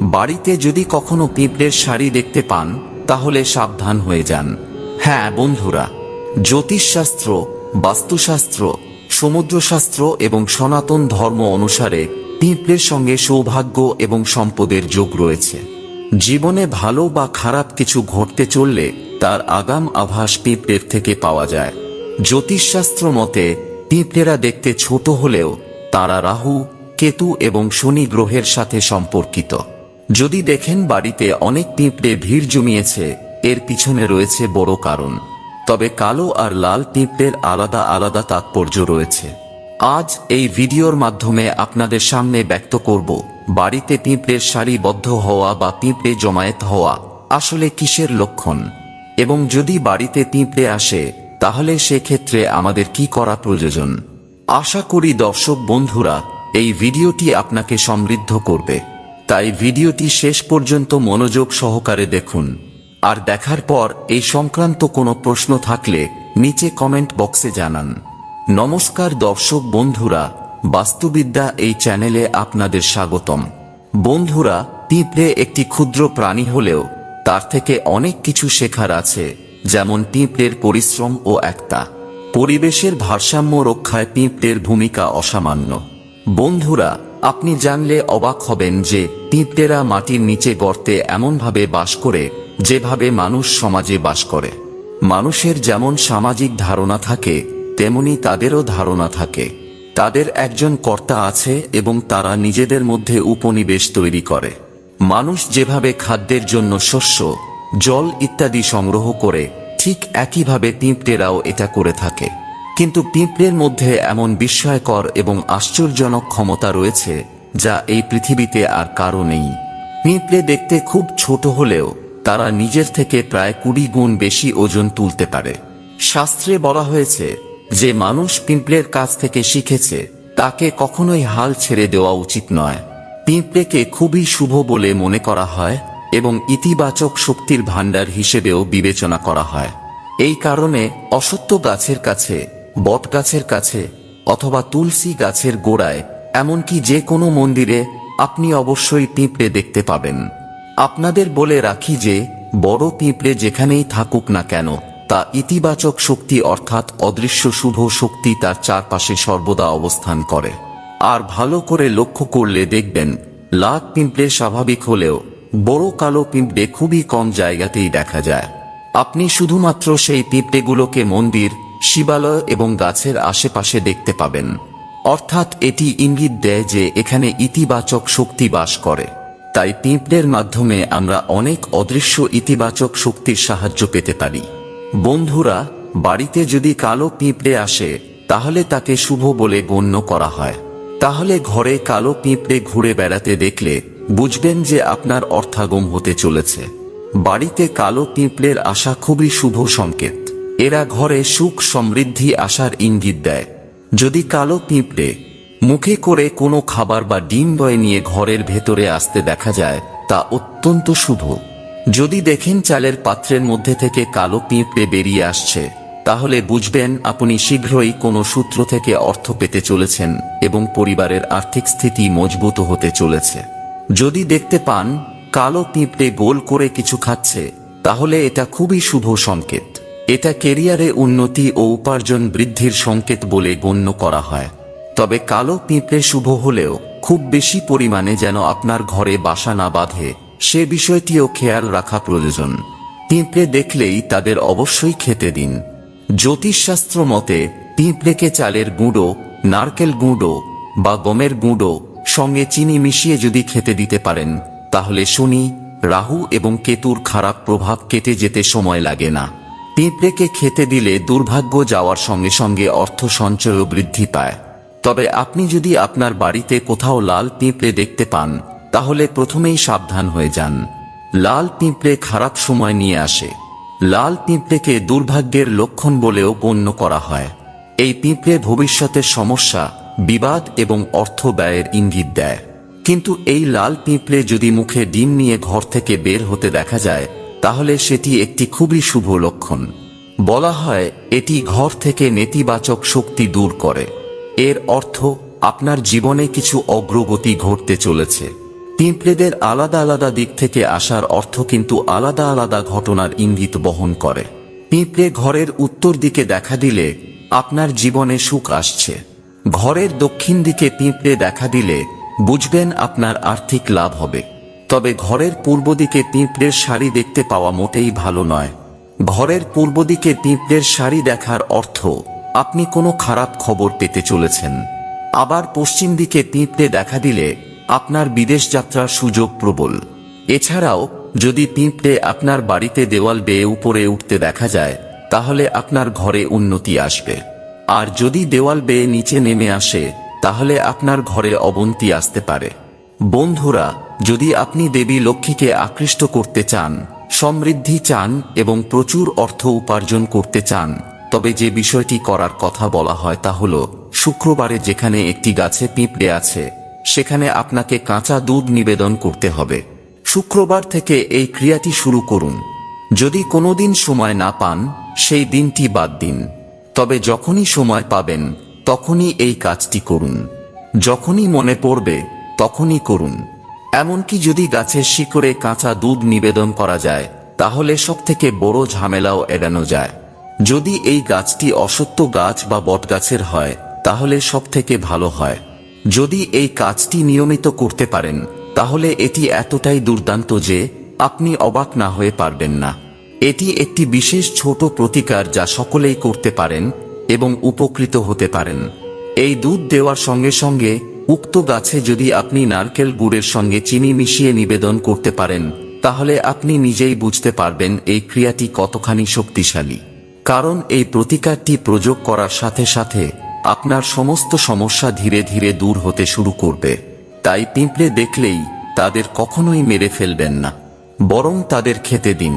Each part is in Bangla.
বাড়িতে যদি কখনো পিঁপড়ের শাড়ি দেখতে পান, তাহলে সাবধান হয়ে যান। হ্যাঁ বন্ধুরা, জ্যোতিষশাস্ত্র, বাস্তুশাস্ত্র, সমুদ্রশাস্ত্র এবং সনাতন ধর্ম অনুসারে পিঁপড়ের সঙ্গে সৌভাগ্য এবং সম্পদের যোগ রয়েছে। জীবনে ভালো বা খারাপ কিছু ঘটতে চললে তার আগাম আভাস পিঁপড়ের থেকে পাওয়া যায়। জ্যোতিষশাস্ত্র মতে, পিঁপড়েরা দেখতে ছোট হলেও তারা রাহু, কেতু এবং শনি গ্রহের সাথে সম্পর্কিত। যদি দেখেন বাড়িতে অনেক পিঁপড়ে ভিড় জমিয়েছে, এর পিছনে রয়েছে বড় কারণ। তবে কালো আর লাল পিঁপড়ের আলাদা আলাদা তাৎপর্য রয়েছে। আজ এই ভিডিওর মাধ্যমে আপনাদের সামনে ব্যক্ত করব, বাড়িতে পিঁপড়ের সারিবদ্ধ হওয়া বা পিঁপড়ে জমায়েত হওয়া আসলে কিসের লক্ষণ? এবং যদি বাড়িতে পিঁপড়ে আসে, তাহলে সেক্ষেত্রে আমাদের কি করা প্রয়োজন? আশা করি দর্শক বন্ধুরা, এই ভিডিওটি আপনাকে সমৃদ্ধ করবে। তাই ভিডিওটি শেষ পর্যন্ত মনোযোগ সহকারে দেখুন। আর দেখার পর এই সংক্রান্ত কোনো প্রশ্ন থাকলে নিচে কমেন্ট বক্সে জানান। নমস্কার দর্শক বন্ধুরা, বাস্তুবিদ্যা এই চ্যানেলে আপনাদের স্বাগতম। বন্ধুরা, পিঁপড়ে একটি ক্ষুদ্র প্রাণী হলেও তার থেকে অনেক কিছু শেখার আছে, যেমন পিঁপড়ের পরিশ্রম ও একতা। পরিবেশের ভারসাম্য রক্ষায় পিঁপড়ের ভূমিকা অসামান্য। বন্ধুরা আপনি জানলে অবাক হবেন যে পিঁপড়েরা মাটির নিচে গর্তে এমনভাবে বাস করে, যেভাবে মানুষ সমাজে বাস করে। মানুষের যেমন সামাজিক ধারণা থাকে, তেমনি তাদেরও ধারণা থাকে। তাদের একজন কর্তা আছে এবং তারা নিজেদের মধ্যে উপনিবেশ তৈরি করে। মানুষ যেভাবে খাদ্যের জন্য শস্য, জল ইত্যাদি সংগ্রহ করে, ঠিক একইভাবে পিঁপড়েরাও এটা করে থাকে। কিন্তু পিঁপড়ের মধ্যে এমন বিস্ময়কর এবং আশ্চর্যজনক ক্ষমতা রয়েছে, যা এই পৃথিবীতে আর কারও নেই। পিঁপড়ে দেখতে খুব ছোট হলেও তারা নিজের থেকে প্রায় কুড়ি গুণ বেশি ওজন তুলতে পারে। শাস্ত্রে বলা হয়েছে, যে মানুষ পিঁপড়ের কাছ থেকে শিখেছে, তাকে কখনোই হাল ছেড়ে দেওয়া উচিত নয়। পিঁপড়েকে খুবই শুভ বলে মনে করা হয় এবং ইতিবাচক শক্তির ভাণ্ডার হিসেবেও বিবেচনা করা হয়। এই কারণে অসত্য গাছের কাছে বট গাছের কাছে অথবা তুলসী গাছের গোড়ায়, এমনকি যে কোনো মন্দিরে আপনি অবশ্যই পিঁপড়ে দেখতে পাবেন। আপনাদের বলে রাখি যে, বড় পিঁপড়ে যেখানেই থাকুক না কেন, তা ইতিবাচক শক্তি অর্থাৎ অদৃশ্য শুভ শক্তি তার চারপাশে সর্বদা অবস্থান করে। আর ভালো করে লক্ষ্য করলে দেখবেন লাখ পিঁপড়ে স্বাভাবিক হলেও বড় কালো পিঁপড়ে খুবই কম জায়গাতেই দেখা যায়। আপনি শুধুমাত্র সেই পিঁপড়েগুলোকে মন্দির শিবালয় এবং গাছের আশেপাশে দেখতে পাবেন। অর্থাৎ এটি ইঙ্গিত দেয় যে এখানে ইতিবাচক শক্তি বাস করে। তাই পিঁপড়ের মাধ্যমে আমরা অনেক অদৃশ্য ইতিবাচক শক্তির সাহায্য পেতে পারি। বন্ধুরা, বাড়িতে যদি কালো পিঁপড়ে আসে, তাহলে তাকে শুভ বলে গণ্য করা হয়। তাহলে ঘরে কালো পিঁপড়ে ঘুরে বেড়াতে দেখলে বুঝবেন যে আপনার অর্থাগম হতে চলেছে। বাড়িতে কালো পিঁপড়ের আসা খুবই শুভ সংকেত। এরা ঘরে সুখ সমৃদ্ধি আসার ইঙ্গিত দেয়। যদি কালো পিঁপড়ে মুখে করে কোনো খাবার বা ডিম বয়ে নিয়ে ঘরের ভেতরে আসতে দেখা যায়, তা অত্যন্ত শুভ। যদি দেখেন চালের পাত্রের মধ্যে থেকে কালো পিঁপড়ে বেরিয়ে আসছে, তাহলে বুঝবেন আপনি শীঘ্রই কোনো সূত্র থেকে অর্থ পেতে চলেছেন এবং পরিবারের আর্থিক স্থিতি মজবুত হতে চলেছে। যদি দেখতে পান কালো পিঁপড়ে গোল করে কিছু খাচ্ছে, তাহলে এটা খুবই শুভ সংকেত। এটা কেরিয়ারে উন্নতি ও উপার্জন বৃদ্ধির সংকেত বলে গণ্য করা হয়। তবে কালো পিঁপড়ে শুভ হলেও খুব বেশি পরিমাণে যেন আপনার ঘরে বাসা না বাঁধে, সে বিষয়টিও খেয়াল রাখা প্রয়োজন। পিঁপড়ে দেখলেই তাদের অবশ্যই খেতে দিন। জ্যোতিষশাস্ত্র মতে, পিঁপড়েকে চালের গুঁড়ো, নারকেল গুঁড়ো বা গমের গুঁড়ো সঙ্গে চিনি মিশিয়ে যদি খেতে দিতে পারেন, তাহলে শনি, রাহু এবং কেতুর খারাপ প্রভাব কেটে যেতে সময় লাগে না। পিঁপড়েকে খেতে দিলে দুর্ভাগ্য যাওয়ার সঙ্গে সঙ্গে অর্থ সঞ্চয়ও বৃদ্ধি পায়। তবে আপনি যদি আপনার বাড়িতে কোথাও লাল পিঁপড়ে দেখতে পান, তাহলে প্রথমেই সাবধান হয়ে যান। লাল পিঁপড়ে খারাপ সময় নিয়ে আসে। লাল পিঁপড়েকে দুর্ভাগ্যের লক্ষণ বলেও গণ্য করা হয়। এই পিঁপড়ে ভবিষ্যতের সমস্যা, বিবাদ এবং অর্থ ব্যয়ের ইঙ্গিত দেয়। কিন্তু এই লাল পিঁপড়ে যদি মুখে ডিম নিয়ে ঘর থেকে বের হতে দেখা যায় তাহলে সেটি একটি খুবই শুভ লক্ষণ। বলা হয়, এটি ঘর থেকে নেতিবাচক শক্তি দূর করে। এর অর্থ, আপনার জীবনে কিছু অগ্রগতি ঘটতে চলেছে। পিঁপড়েদের আলাদা আলাদা দিক থেকে আসার অর্থ কিন্তু আলাদা আলাদা ঘটনার ইঙ্গিত বহন করে। পিঁপড়ে ঘরের উত্তর দিকে দেখা দিলে আপনার জীবনে সুখ আসছে। ঘরের দক্ষিণ দিকে পিঁপড়ে দেখা দিলে বুঝবেন আপনার আর্থিক লাভ হবে। তবে ঘরের পূর্ব দিকে পিঁপড়ের শাড়ি দেখতে পাওয়া মোটেই ভালো নয়। ঘরের পূর্ব দিকে পিঁপড়ের শাড়ি দেখার অর্থ, আপনি কোনো খারাপ খবর পেতে চলেছেন। আবার পশ্চিম দিকে পিঁপড়ে দেখা দিলে আপনার বিদেশ যাত্রার সুযোগ প্রবল। এছাড়াও, যদি পিঁপড়ে আপনার বাড়িতে দেওয়াল বেয়ে উপরে উঠতে দেখা যায়, তাহলে আপনার ঘরে উন্নতি আসবে। আর যদি দেওয়াল বেয়ে নিচে নেমে আসে, তাহলে আপনার ঘরে অবন্তি আসতে পারে। বন্ধুরা, যদি আপনি দেবী লক্ষ্মীকে আকৃষ্ট করতে চান, সমৃদ্ধি চান এবং প্রচুর অর্থ উপার্জন করতে চান, তবে যে বিষয়টি করার কথা বলা হয় তা হল, শুক্রবারে যেখানে একটি গাছে পিঁপড়ে আছে, সেখানে আপনাকে কাঁচা দুধ নিবেদন করতে হবে। শুক্রবার থেকে এই ক্রিয়াটি শুরু করুন। যদি কোনোদিন সময় না পান, সেই দিনটি বাদ দিন। তবে যখনই সময় পাবেন, তখনই এই কাজটি করুন। যখনই মনে পড়বে তখনই করুন। এমনকি যদি গাছের শিকড়ে কাঁচা দুধ নিবেদন করা যায়, তাহলে সব থেকে বড় ঝামেলাও এড়ানো যায়। যদি এই গাছটি অসত্য গাছ বা বটগাছের হয়, তাহলে সব থেকে ভালো হয়। যদি এই কাজটি নিয়মিত করতে পারেন, তাহলে এটি এতটাই দুর্দান্ত যে আপনি অবাক না হয়ে পারবেন না। এটি একটি বিশেষ ছোট প্রতিকার যা সকলেই করতে পারেন এবং উপকৃত হতে পারেন। এই দুধ দেওয়ার সঙ্গে সঙ্গে উক্ত গাছে যদি আপনি নারকেল গুড়ের সঙ্গে চিনি মিশিয়ে নিবেদন করতে পারেন, তাহলে আপনি নিজেই বুঝতে পারবেন এই ক্রিয়াটি কতখানি শক্তিশালী। কারণ এই প্রতিকারটি প্রয়োগ করার সাথে সাথে আপনার সমস্ত সমস্যা ধীরে ধীরে দূর হতে শুরু করবে। তাই পিঁপড়ে দেখলেই তাদের কখনোই মেরে ফেলবেন না, বরং তাদের খেতে দিন।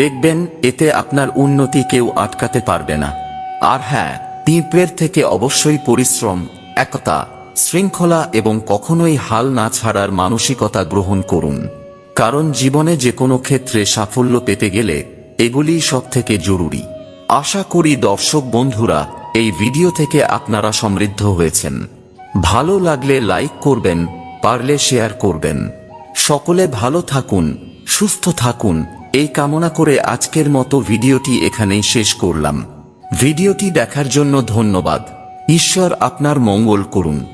দেখবেন এতে আপনার উন্নতি কেউ আটকাতে পারবে না। আর হ্যাঁ পিঁপড়ের থেকে অবশ্যই পরিশ্রম, একতা শৃঙ্খলা এবং কখনোই হাল না ছাড়ার মানসিকতা গ্রহণ করুন। কারণ জীবনে যে কোনো ক্ষেত্রে সাফল্য পেতে গেলে এগুলি সব থেকে জরুরি। আশা করি দর্শক বন্ধুরা, এই ভিডিও থেকে আপনারা সমৃদ্ধ হয়েছেন। ভালো লাগলে লাইক করবেন, পারলে শেয়ার করবেন। সকলে ভালো থাকুন, সুস্থ থাকুন। এই কামনা করে আজকের মতো ভিডিওটি এখানেই শেষ করলাম। ভিডিওটি দেখার জন্য ধন্যবাদ। ঈশ্বর আপনার মঙ্গল করুন।